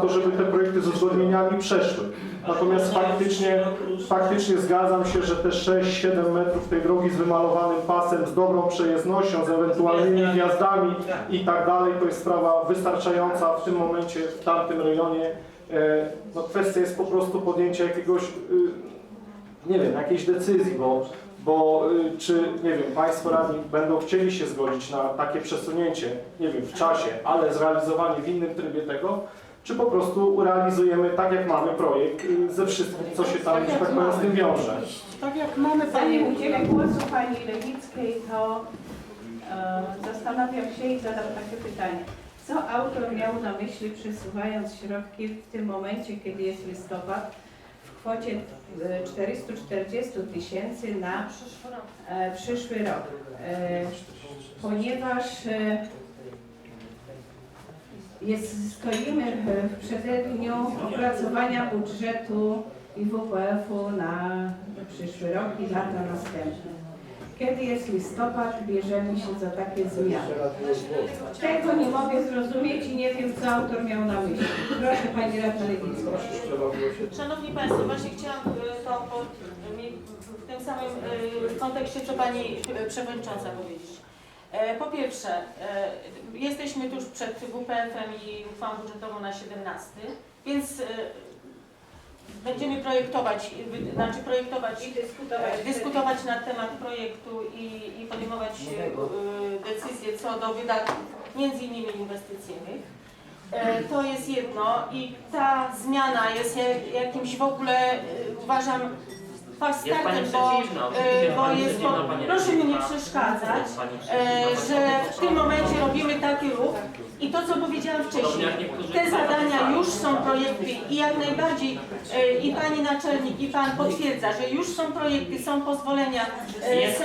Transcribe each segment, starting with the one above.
to, żeby te projekty z uzgodnieniami przeszły. Natomiast faktycznie, faktycznie zgadzam się, że te 6-7 metrów tej drogi z wymalowanym pasem, z dobrą przejezdnością, z ewentualnymi wjazdami i tak dalej, to jest sprawa wystarczająca w tym momencie, w tamtym rejonie. E, No, kwestia jest po prostu podjęcia jakiegoś, y, nie wiem, jakiejś decyzji, bo, bo y, czy, nie wiem, Państwo radni będą chcieli się zgodzić na takie przesunięcie, nie wiem, w czasie, ale zrealizowanie w innym trybie tego, czy po prostu realizujemy tak, jak mamy projekt, y, ze wszystkim, co się tam, że tak powiem, z tym wiąże. Tak jak mamy Zanim Pani udzielę głosu Pani Lewickiej, to e, zastanawiam się i zadam takie pytanie. Co autor miał na myśli przesuwając środki w tym momencie, kiedy jest listopad, w kwocie e, 440 tysięcy na e, przyszły rok? E, ponieważ e, jest, stoimy w przededniu opracowania budżetu i WPF-u na przyszły rok i lata następne. Kiedy jest listopad, bierzemy się za takie zmiany. Tego nie mogę zrozumieć i nie wiem, co autor miał na myśli. Proszę Pani Radna Lewicka. Szanowni Państwo, właśnie chciałam y, to mi w tym samym y, kontekście, co Pani Przewodnicząca powiedzieć. E, Po pierwsze, e, jesteśmy tuż przed WPF-em i uchwałą budżetową na 17, więc e, będziemy projektować, znaczy projektować I dyskutować. dyskutować na temat projektu i, i podejmować decyzje co do wydatków, między innymi inwestycyjnych. To jest jedno i ta zmiana jest ja- jakimś w ogóle, uważam, Jest Pani bo, przeciwna, e, bo Pani jest, przeciwna, po, Pani proszę mi nie przeszkadzać, Pani e, przeciwna, że w tym momencie robimy taki ruch i to, co powiedziałam Podobnie wcześniej, jak niektórzy te zadania już są projekty i jak najbardziej e, i Pani Naczelnik i Pan potwierdza, że już są projekty, są pozwolenia, e, Jest są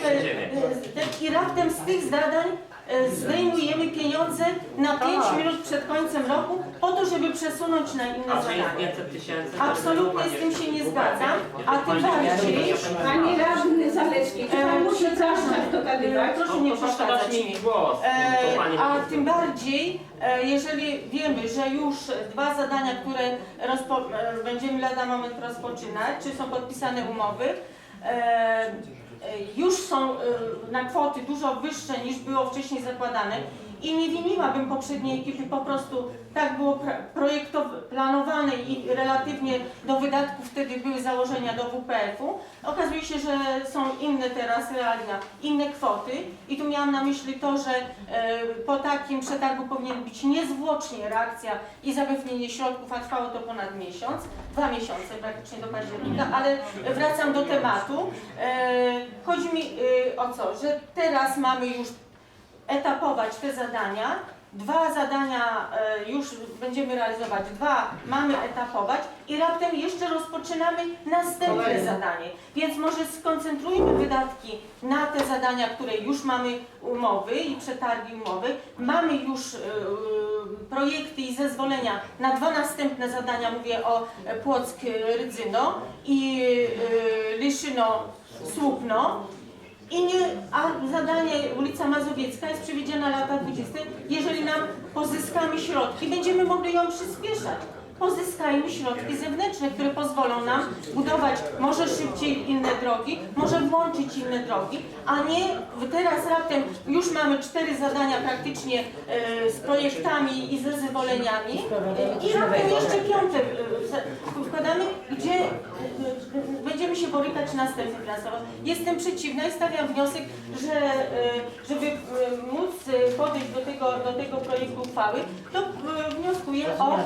20 wszystkie, 209. e, i raptem z tych zadań e, zdejmujemy pieniądze na 5 minut przed końcem roku po to, żeby przesunąć na inne zadania. 500 tysięcy... Absolutnie z tym się nie zgadzam, a tym bardziej, Pani Radny Zalewski, czy Pan musi cały czas dogadywać? proszę nie przeszkadzać mi. E, a tym bardziej, e, jeżeli wiemy, że już dwa zadania, które e, będziemy lada moment rozpoczynać, czy są podpisane umowy, e, e, już są e, na kwoty dużo wyższe niż było wcześniej zakładane i nie winiłabym poprzedniej ekipy, po prostu tak było projektowane, planowane i relatywnie do wydatków wtedy były założenia do WPF-u. Okazuje się, że są inne teraz realia, inne kwoty i tu miałam na myśli to, że e, po takim przetargu powinien być niezwłocznie reakcja i zapewnienie środków, a trwało to ponad miesiąc, dwa miesiące praktycznie do października, ale wracam do tematu. E, chodzi mi e, o co, że teraz mamy już etapować te zadania. Dwa zadania e, już będziemy realizować, dwa mamy etapować i raptem jeszcze rozpoczynamy następne zadanie. Więc może skoncentrujmy wydatki na te zadania, które już mamy umowy i przetargi umowy. Mamy już e, e, projekty i zezwolenia na dwa następne zadania, mówię o Płock Rydzyno i Lyszyno Słupno. I nie, a zadanie ulica Mazowiecka jest przewidziana na lata 20. Jeżeli nam pozyskamy środki, będziemy mogli ją przyspieszać. Pozyskajmy środki zewnętrzne, które pozwolą nam budować może szybciej inne drogi, może włączyć inne drogi, a nie teraz raptem już mamy cztery zadania praktycznie e, z projektami i ze zezwoleniami i raptem jeszcze piąte e, wkładamy, gdzie e, będziemy się borykać następnym finansowo. Jestem przeciwna i stawiam wniosek, że e, żeby móc podejść do tego, do tego projektu uchwały, to wnioskuję o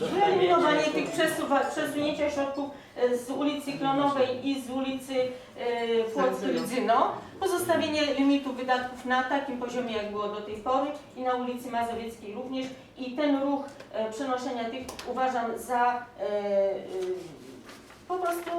wyeliminowanie tych przesuwa, przesunięcia środków e, z ulicy Klonowej i z ulicy e, Płock-Rydzyno, pozostawienie limitu wydatków na takim poziomie, jak było do tej pory i na ulicy Mazowieckiej również i ten ruch e, przenoszenia tych uważam za e, e, po prostu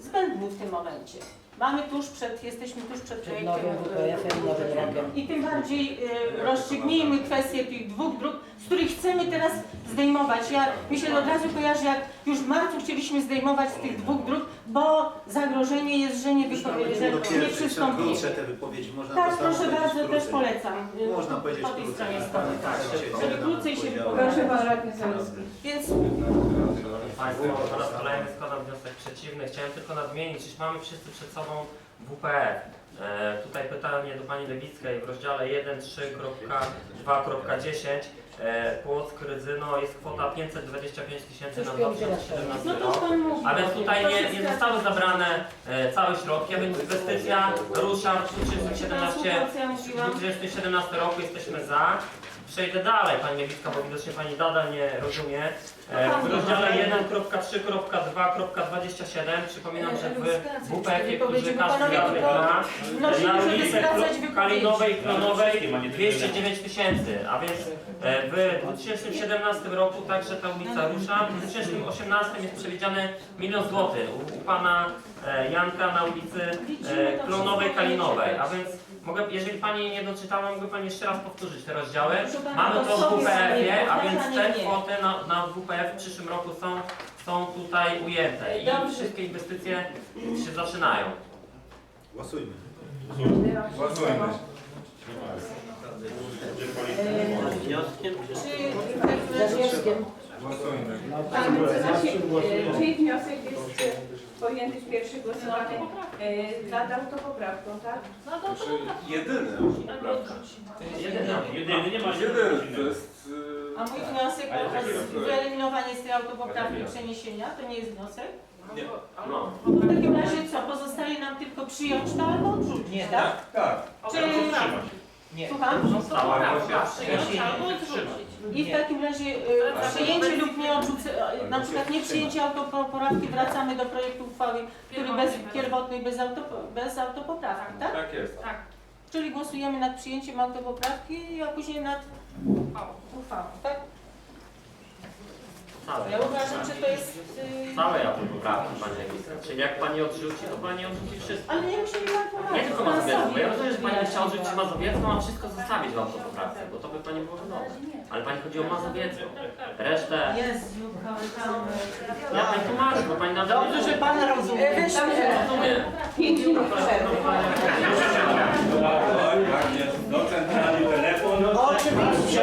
zbędny w tym momencie. Mamy tuż przed, jesteśmy tuż przed Przed projektem. nowym WPF-em, nowym rokiem. I tym bardziej rozstrzygnijmy kwestię tych dwóch dróg, z których chcemy teraz zdejmować. Ja mi się od razu kojarzy, jak już w marcu chcieliśmy zdejmować z tych dwóch dróg, bo zagrożenie jest, że nie, wypo- że nie przystąpimy. Te wypowiedzi można Tak, proszę bardzo, też polecam. Można powiedzieć po tej krócej. stronie Tak, strony. tak, Żeby tak, krócej się powiedziałem. Proszę Pan Radny Zalewski. Więc Państwo, po raz kolejny składam wniosek przeciwny. Chciałem tylko nadmienić, iż mamy wszyscy przed sobą WPF. E, tutaj pytanie do Pani Lewickiej w rozdziale 1.3.2.10 e, Płock Rydzyno jest kwota 525 tysięcy na 2017 no to rok. Pan. A więc tutaj nie, nie zostały zabrane e, całe środki, a więc inwestycja rusza w 2017 Ja mówiłam. w 2017 roku jesteśmy za. Przejdę dalej, Pani Lewicka, bo widocznie Pani nadal nie rozumie. E, W rozdziale 1.3.2.27 przypominam, że w WPF-ie, który każdy Panowie, tylko ma Wnosimy, na żeby ulicy wypowiedzi. Kalinowej, Klonowej 209 tysięcy, a więc e, w 2017 roku także ta ulica rusza. W 2018 jest przewidziany milion złotych u, u Pana e, Janka na ulicy e, Klonowej, Kalinowej, a więc mogę, jeżeli Pani nie doczytała, mogę Pani jeszcze raz powtórzyć te rozdziały. Mamy to w WPF-ie, a więc te kwoty na, na WPF w przyszłym roku są, są tutaj ujęte i wszystkie inwestycje się zaczynają. Głosujmy. Głosujmy. Wnioskiem? Czy w Panie mecenasie, e, czyj wniosek jest e, pojęty w pierwszym głosowaniu e, nad autopoprawką, tak? Jedyny. Jedyna. Jedyny, nie ma Jedyny to jest... A mój wniosek o wyeliminowanie z tej autopoprawki przeniesienia, to nie jest wniosek? No. W takim razie co, pozostaje nam tylko przyjąć to albo odrzucić, nie, tak? Tak. Czy... Słucham? Cała Przyjąć albo odrzucić. I w takim razie y, przyjęcie lub nie odrzucenie, na przykład nie przyjęcie autopoprawki, wracamy do projektu uchwały, który bez pierwotnej, bez, auto, bez autopoprawki, tak? Tak jest. Czyli głosujemy nad przyjęciem autopoprawki, a później nad uchwałą, tak? Całe. Ja uważam, że to jest... y, Całe ja tu poprawki Pani Lewicka. Czyli jak Pani odrzuci, to Pani odrzuci wszystko. Ale nie musimy pan Nie poradzić. tylko Mazowiecką, bo ja rozumiem, że Pani chciała odrzucić Mazowiecką, a wszystko zostawić w pracę, bo to by Pani było wygodne. Ale Pani chodzi o masę wiedzy. Resztę... Jezu, kochamy. Ja Pani tłumaczę, bo Pani nam... Dobrze, że Pan rozumie. Wiesz, że rozumie. Docent telefon. Oczywiście.